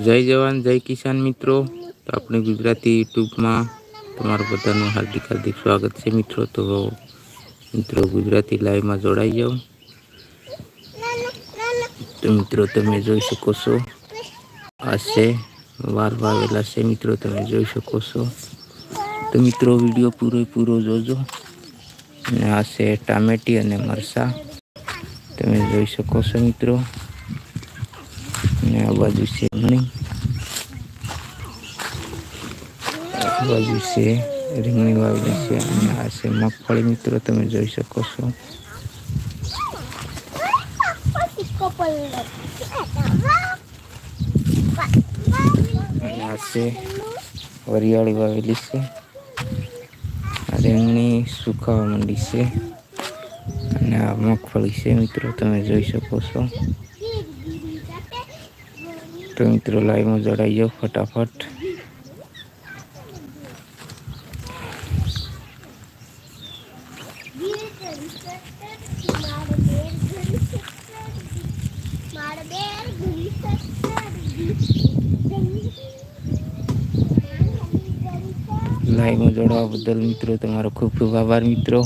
જય જવાન જય કિસાન મિત્રો તો આપણે ગુજરાતી યુટ્યુબમાં તમારું બધાનું હાર્દિક હાર્દિક સ્વાગત છે મિત્રો તો મિત્રો ગુજરાતી લાઈવમાં જોડાઈ જાઓ તો મિત્રો તમે જોઈ શકો છો આ છે વાર વાવેલા છે મિત્રો તમે જોઈ શકો છો તો મિત્રો વિડીયો પૂરો પૂરો જોજો અને આ છે ટામેટી અને મરસા તમે જોઈ શકો છો મિત્રો અને આ બાજુ છે રીંગણી આ બાજુ છે રીંગણી વાવેલી છે અને આ છે મગફળી મિત્રો તમે જોઈ શકો છો અને આ વરિયાળી વાવેલી છે આ રીંગણી સુકાવા માંડી છે અને આ મગફળી છે મિત્રો તમે જોઈ શકો છો તો મિત્રો લાઈવમાં જોડાઈ જાઓ ફટાફટ લાઈવમાં જોડાવા બદલ મિત્રો તમારો ખૂબ ખૂબ આભાર મિત્રો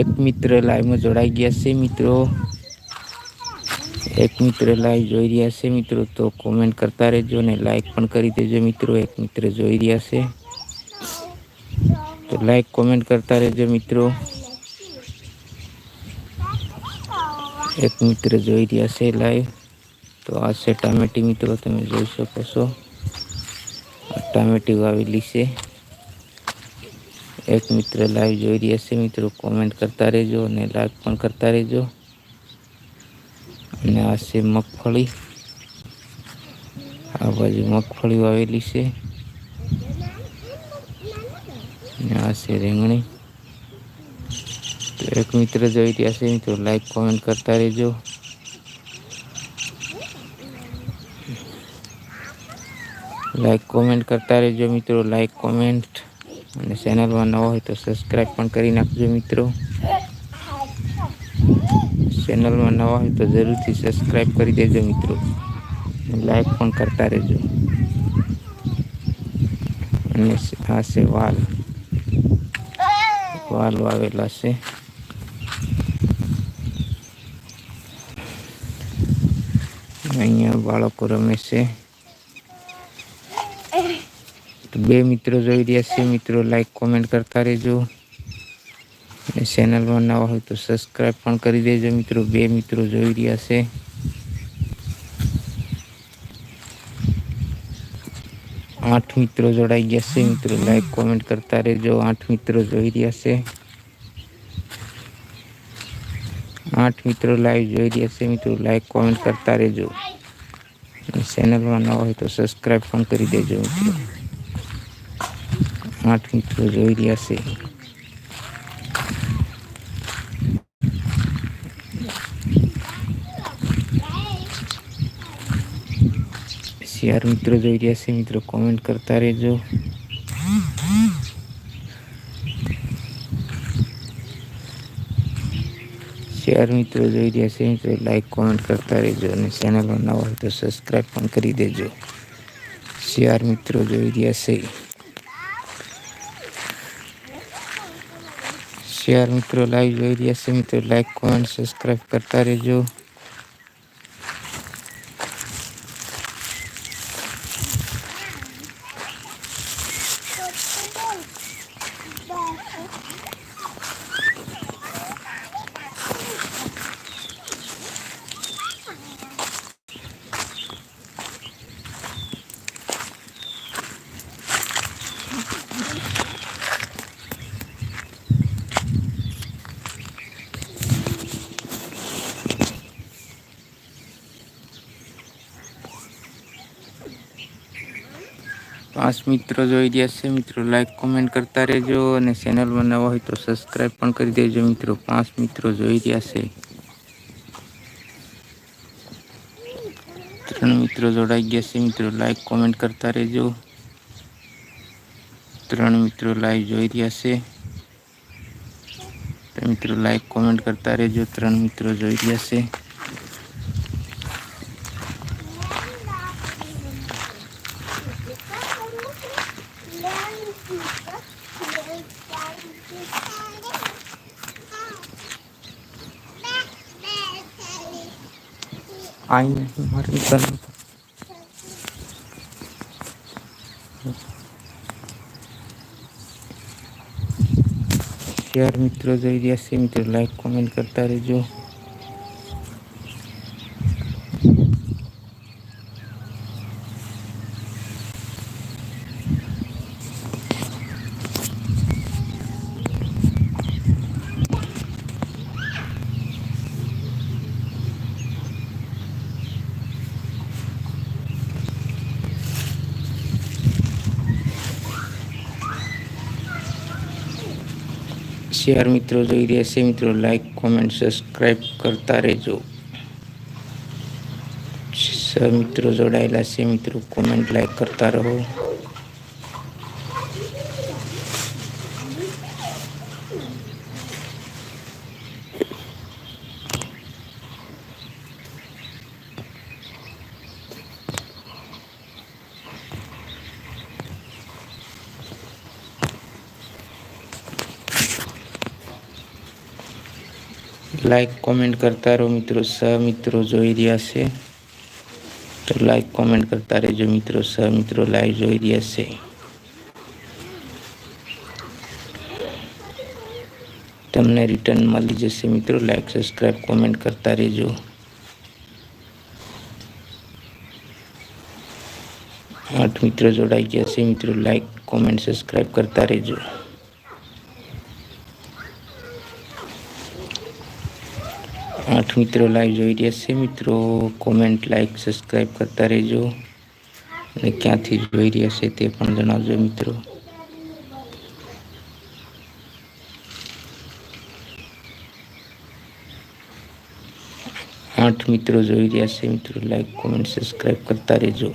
एक मित्र जोड़ाई गया से मित्र एक मित्र लाई जो रिया से मित्रों तो कमेंट करता रहो ने लाइक कर दो मित्रों एक मित्र जो रिया से तो लाइक कमेंट करता रहो मित्रों एक मित्र जो रिया से लाइव तो आज से टाटी मित्रों तेई सको टाटी वाली से એક મિત્ર લાઈવ જોઈ રહ્યા છે મિત્રો કોમેન્ટ કરતા રહેજો અને લાઈક પણ કરતા રહેજો અને આ છે મગફળી આ બાજુ મગફળી વાવેલી છે અને આ છે રીંગણી એક મિત્ર જોઈ રહ્યા છે મિત્રો લાઈક કોમેન્ટ કરતા રહેજો લાઈક કોમેન્ટ કરતા રહેજો મિત્રો લાઈક કોમેન્ટ અને ચેનલમાં નવો હોય તો સબસ્ક્રાઈબ પણ કરી નાખજો મિત્રો ચેનલમાં નવા હોય તો જરૂરથી સબસ્ક્રાઈબ કરી દેજો મિત્રો લાઈક પણ કરતા રહેજો અને આ છે વાલ વાલ વાવેલા છે અહીંયા બાળકો રમે છે બે મિત્રો જોઈ રહ્યા છે મિત્રો લાઈક કમેન્ટ કરતા રહેજો અને ચેનલ નવો હોય તો સબસ્ક્રાઇબ પણ કરી દેજો મિત્રો બે મિત્રો જોઈ રહ્યા છે આઠ મિત્રો જોડાય ગયા છે મિત્રો લાઈક કમેન્ટ કરતા રહેજો આઠ મિત્રો જોઈ રહ્યા છે આઠ મિત્રો લાઈવ જોઈ રહ્યા છે મિત્રો લાઈક કમેન્ટ કરતા રહેજો ચેનલ નવો હોય તો સબસ્ક્રાઇબ પણ કરી દેજો મિત્રો આઠ મિત્રો જોઈ રહ્યા છે ચાર મિત્રો જોઈ રહ્યા છે મિત્રો કોમેન્ટ કરતા રહેજો ચાર મિત્રો જોઈ રહ્યા છે મિત્રો લાઈક કોમેન્ટ કરતા રહેજો અને ચેનલ નવા હોય તો સબસ્ક્રાઈબ પણ કરી દેજો ચાર મિત્રો જોઈ રહ્યા છે શેર મિત્રો લાઈવ જોઈ રહ્યા છે મિત્રો લાઈક કોમેન્ટ સબસ્ક્રાઈબ કરતા રહેજો आस मित्रों जो आइडिया से मित्रों लाइक कमेंट करता रहो चेनल में नवा हो तो सब्सक्राइब कर दो मित्रों पांच मित्रों जो आइडिया से तरह मित्रों जोड़ाई गया से मित्रों लाइक कमेंट करता रहो तरण मित्रों लाइव जो आइडिया से तो मित्रों लाइक कमेंट करता रहो तरह मित्रों जो आइडिया से पानी नहीं हमारे निकलने का शेयर मित्रों जो जैसे मित्र लाइक कमेंट करता रहे जो શેર મિત્રો જોઈ રહ્યા છે મિત્રો લાઈક કોમેન્ટ સબસ્ક્રાઈબ કરતા રહેજો મિત્રો જોડાયેલા છે મિત્રો કોમેન્ટ લાઈક કરતા રહો લાઈક કોમેન્ટ કરતા રહો મિત્રો સહ મિત્રો જોઈ રહ્યા છે તો લાઈક કોમેન્ટ કરતા રહેજો મિત્રો સહ મિત્રો લાઈવ જોઈ રહ્યા છે તમને રિટર્ન મળી જશે મિત્રો લાઈક સબસ્ક્રાઈબ કોમેન્ટ કરતા રહેજો આઠ મિત્રો જોડાઈ ગયા છે મિત્રો લાઈક કોમેન્ટ સબસ્ક્રાઈબ કરતા રહેજો આઠ મિત્રો લાઈવ જોઈ રહ્યા છે મિત્રો કોમેન્ટ લાઈક સબસ્ક્રાઈબ કરતા રહેજો અને ક્યાંથી જોઈ રહ્યા છે તે પણ જણાવજો મિત્રો આઠ મિત્રો જોઈ રહ્યા છે મિત્રો લાઈક કોમેન્ટ સબસ્ક્રાઈબ કરતા રહેજો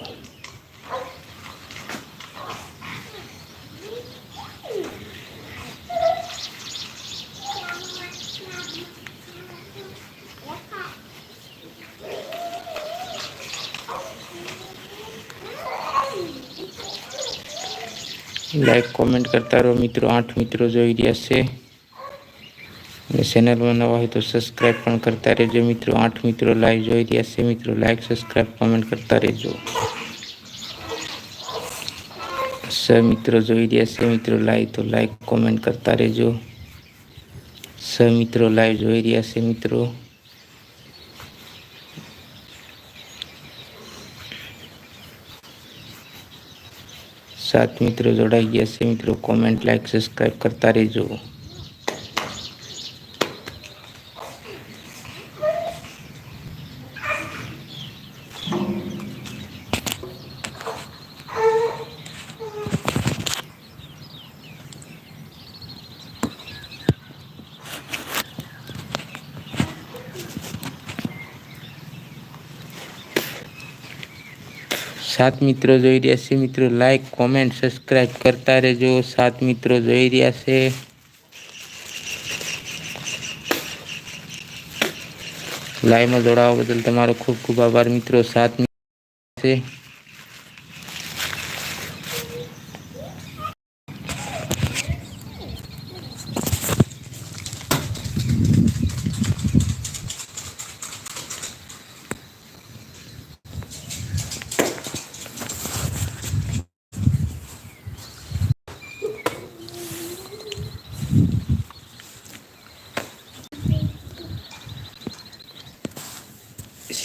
लाइक कमेंट तो करता रहो मित्रों आठ मित्रों जो एरिया से चैनल में नवा है तो सब्सक्राइब करता रहो मित्रों आठ मित्रों लाइव जो एरिया से मित्रों लाइक सब्सक्राइब कमेंट करता रहो स मित्रों जो एरिया से मित्रों लाइक तो लाइक कमेंट करता रहो स मित्रों लाइव जो एरिया से मित्रों साथ मित्रों जोड़ाई गया मित्रों कमेंट लाइक सब्सक्राइब करता रहो सात मित्रों जो रिया से मित्रों लाइक कमेंट सब्सक्राइब करता रहे जो सात मित्रों जो रिया से लाइव में जोड़ा बदल तुम खूब खूब आभार मित्रों सात मित्र से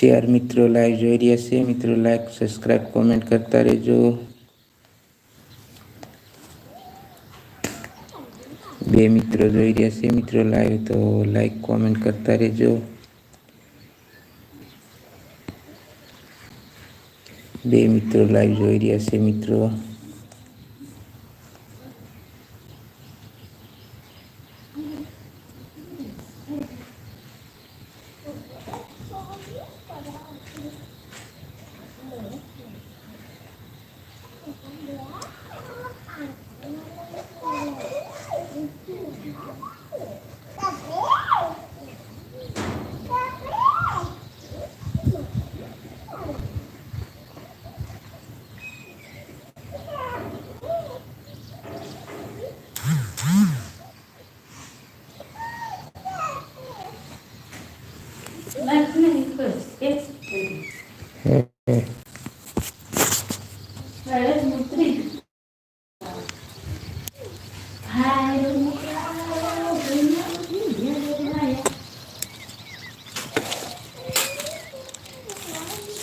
શેર મિત્રો લાઈવ જોઈ રહ્યા છે મિત્રો લાઈક સબસ્ક્રાઈબ કોમેન્ટ કરતા રહેજો બે મિત્રો જોઈ રહ્યા છે મિત્રો લાઈવ તો લાઈક કોમેન્ટ કરતા રહેજો બે મિત્રો લાઈવ જોઈ રહ્યા છે મિત્રો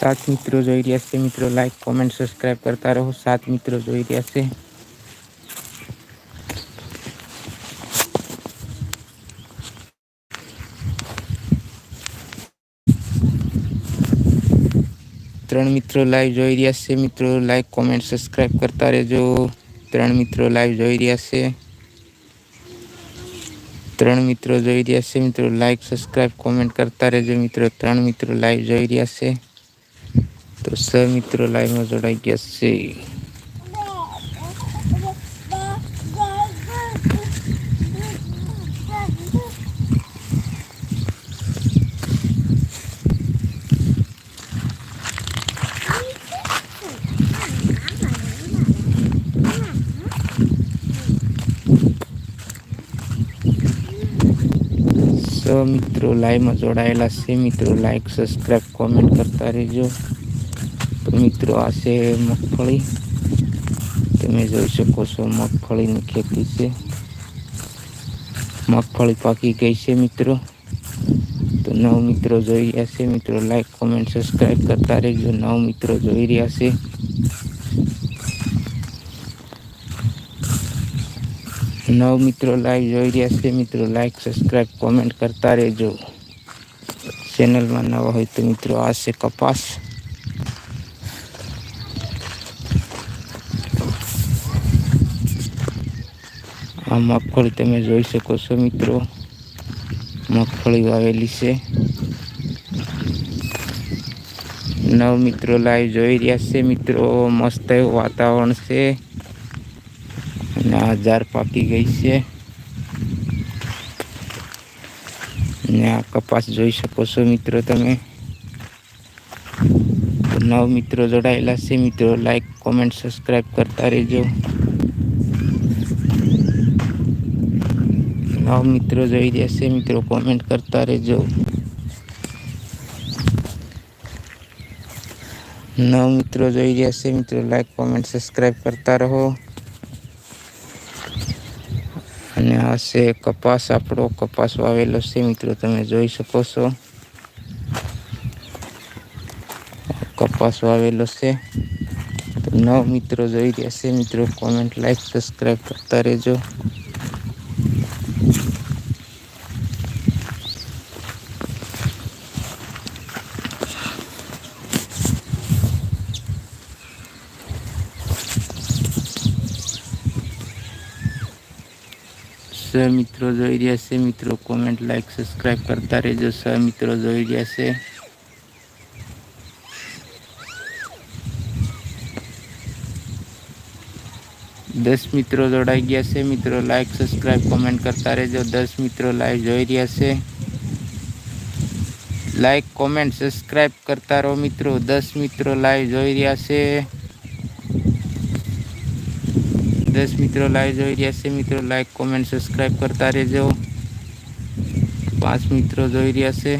सात मित्रों जो रिया से मित्रों लाइक कमेंट सब्सक्राइब करता रहो सात मित्रों जो रिया से त्रण मित्रों लाइव जो रिया से मित्रों लाइक कमेंट सब्सक्राइब करता रहे जो त्रण मित्रों लाइव जो रिया से त्रण मित्रों जो रिया से मित्रों लाइक सब्सक्राइब कमेंट करता रहे जो मित्रों त्रण मित्रों लाइव जो रिया से तो से मित्र लाइन में जोड़ाई गया से मित्रों लाइव में जोड़ेला से मित्रों लाइक सब्सक्राइब कमेंट करता रहो मित्र आसे मगफली ते जी सको मगफली खेती से मगफली पाकी गई से मित्रों तो नव मित्रों जो रहा है मित्रों लाइक कमेंट सब्सक्राइब करता रहो नव मित्रों जो रहा है नव मित्रों लाइव जो रहा है मित्रों लाइक सब्सक्राइब कमेंट करता रहो चेनल में नवा हो तो मित्रों आ कपास આ મગફળી તમે જોઈ શકો છો મિત્રો મગફળી વાવેલી છે નવ મિત્રો લાઈવ જોઈ રહ્યા છે મિત્રો મસ્ત એવું વાતાવરણ છે અને હજાર પાકી ગઈ છે અને આ કપાસ જોઈ શકો છો મિત્રો તમે નવ મિત્રો જોડાયેલા છે મિત્રો લાઈક કોમેન્ટ સબસ્ક્રાઈબ કરતા રહેજો नव मित्रों जो ऐसे मित्रों कमेंट करता रहे जो नव मित्रों जो ऐसे मित्रों लाइक कमेंट सब्सक्राइब करता रहो से कपास अपड़ो कपास वेलो से मित्रों ते जी सको कपास वेलो से तो मित्रों जी रहा से मित्रों कमेंट लाइक सब्सक्राइब करता रहो સહ મિત્રો જોઈ રહ્યા છે મિત્રો કોમેન્ટ લાઈક સબસ્ક્રાઈબ કરતા રહેજો સ મિત્રો જોઈ રહ્યા છે દસ મિત્રો જોડાઈ ગયા છે મિત્રો લાઈક સબસ્ક્રાઈબ કોમેન્ટ કરતા રહેજો દસ મિત્રો લાઈવ જોઈ રહ્યા છે લાઈક કોમેન્ટ સબસ્ક્રાઈબ કરતા રહો મિત્રો દસ મિત્રો લાઈવ જોઈ રહ્યા છે 10 મિત્રો લાઈવ જોઈ રહ્યા છે મિત્રો લાઈક કમેન્ટ સબ્સ્ક્રાઇબ કરતા રહેજો 5 મિત્રો જોઈ રહ્યા છે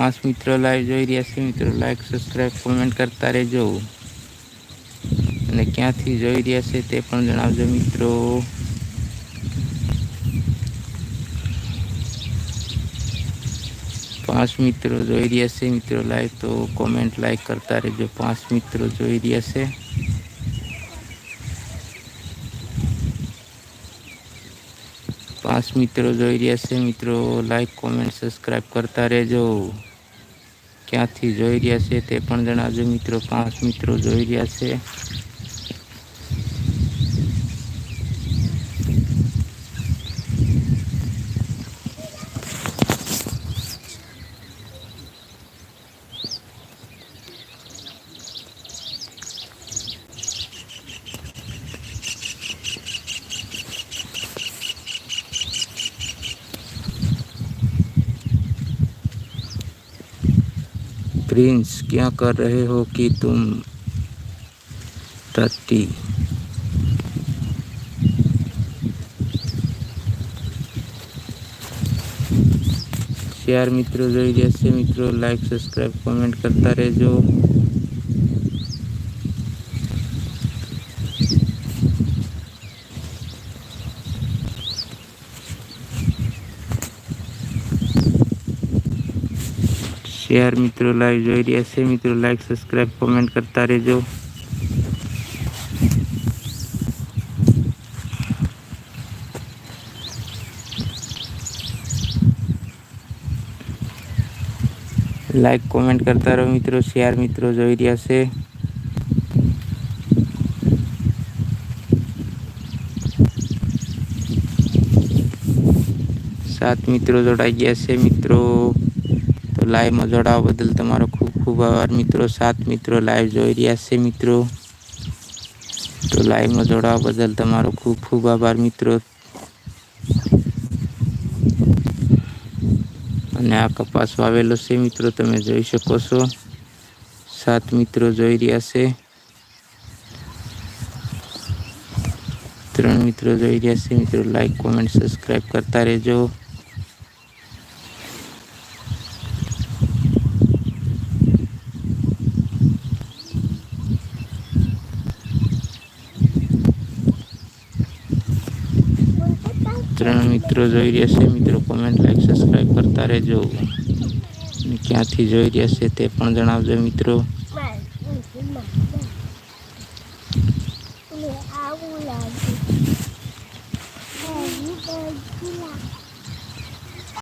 5 મિત્રો લાઈવ જોઈ રહ્યા છે મિત્રો લાઈક સબ્સ્ક્રાઇબ કમેન્ટ કરતા રહેજો અને ક્યાંથી જોઈ રહ્યા છે તે પણ જણાવજો મિત્રો 5 મિત્રો જોઈ રહ્યા છે મિત્રો લાઈક તો કમેન્ટ લાઈક કરતા રહેજો 5 મિત્રો જોઈ રહ્યા છે 5 મિત્રો જોઈ રહ્યા છે મિત્રો લાઈક કમેન્ટ સબસ્ક્રાઇબ કરતા રહેજો કેટથી જોઈ રહ્યા છે તે પણ જણજો મિત્રો 5 મિત્રો જોઈ રહ્યા છે प्रिंस क्या कर रहे हो कि तुम तत्ती शेयर मित्रों जैसे मित्रों लाइक सब्सक्राइब कमेंट करता रहे जो शेयर मित्रों लाइक जो ऐसे मित्रों लाइक सब्सक्राइब कमेंट करता रहे जो लाइक कमेंट करता रहो मित्रों शेयर मित्रों जो एरिया से सात मित्रों जोड़ा गया से मित्रों લાઈવમાં જોડાવા બદલ તમારો ખૂબ ખૂબ આભાર મિત્રો સાત મિત્રો લાઈવ જોઈ રહ્યા છે મિત્રો તો લાઈવમાં જોડાવા બદલ તમારો ખૂબ ખૂબ આભાર મિત્રો અને આ કપાસ વાવેલો છે મિત્રો તમે જોઈ શકો છો સાત મિત્રો જોઈ રહ્યા છે ત્રણ મિત્રો જોઈ રહ્યા છે મિત્રો લાઈક કોમેન્ટ સબસ્ક્રાઈબ કરતા રહેજો ત્રણ મિત્રો જોઈ રહ્યા છે મિત્રો કોમેન્ટ લાઈક સબસ્ક્રાઈબ કરતા રહેજો ક્યાંથી જોઈ રહ્યા છે તે પણ જણાવજો મિત્રો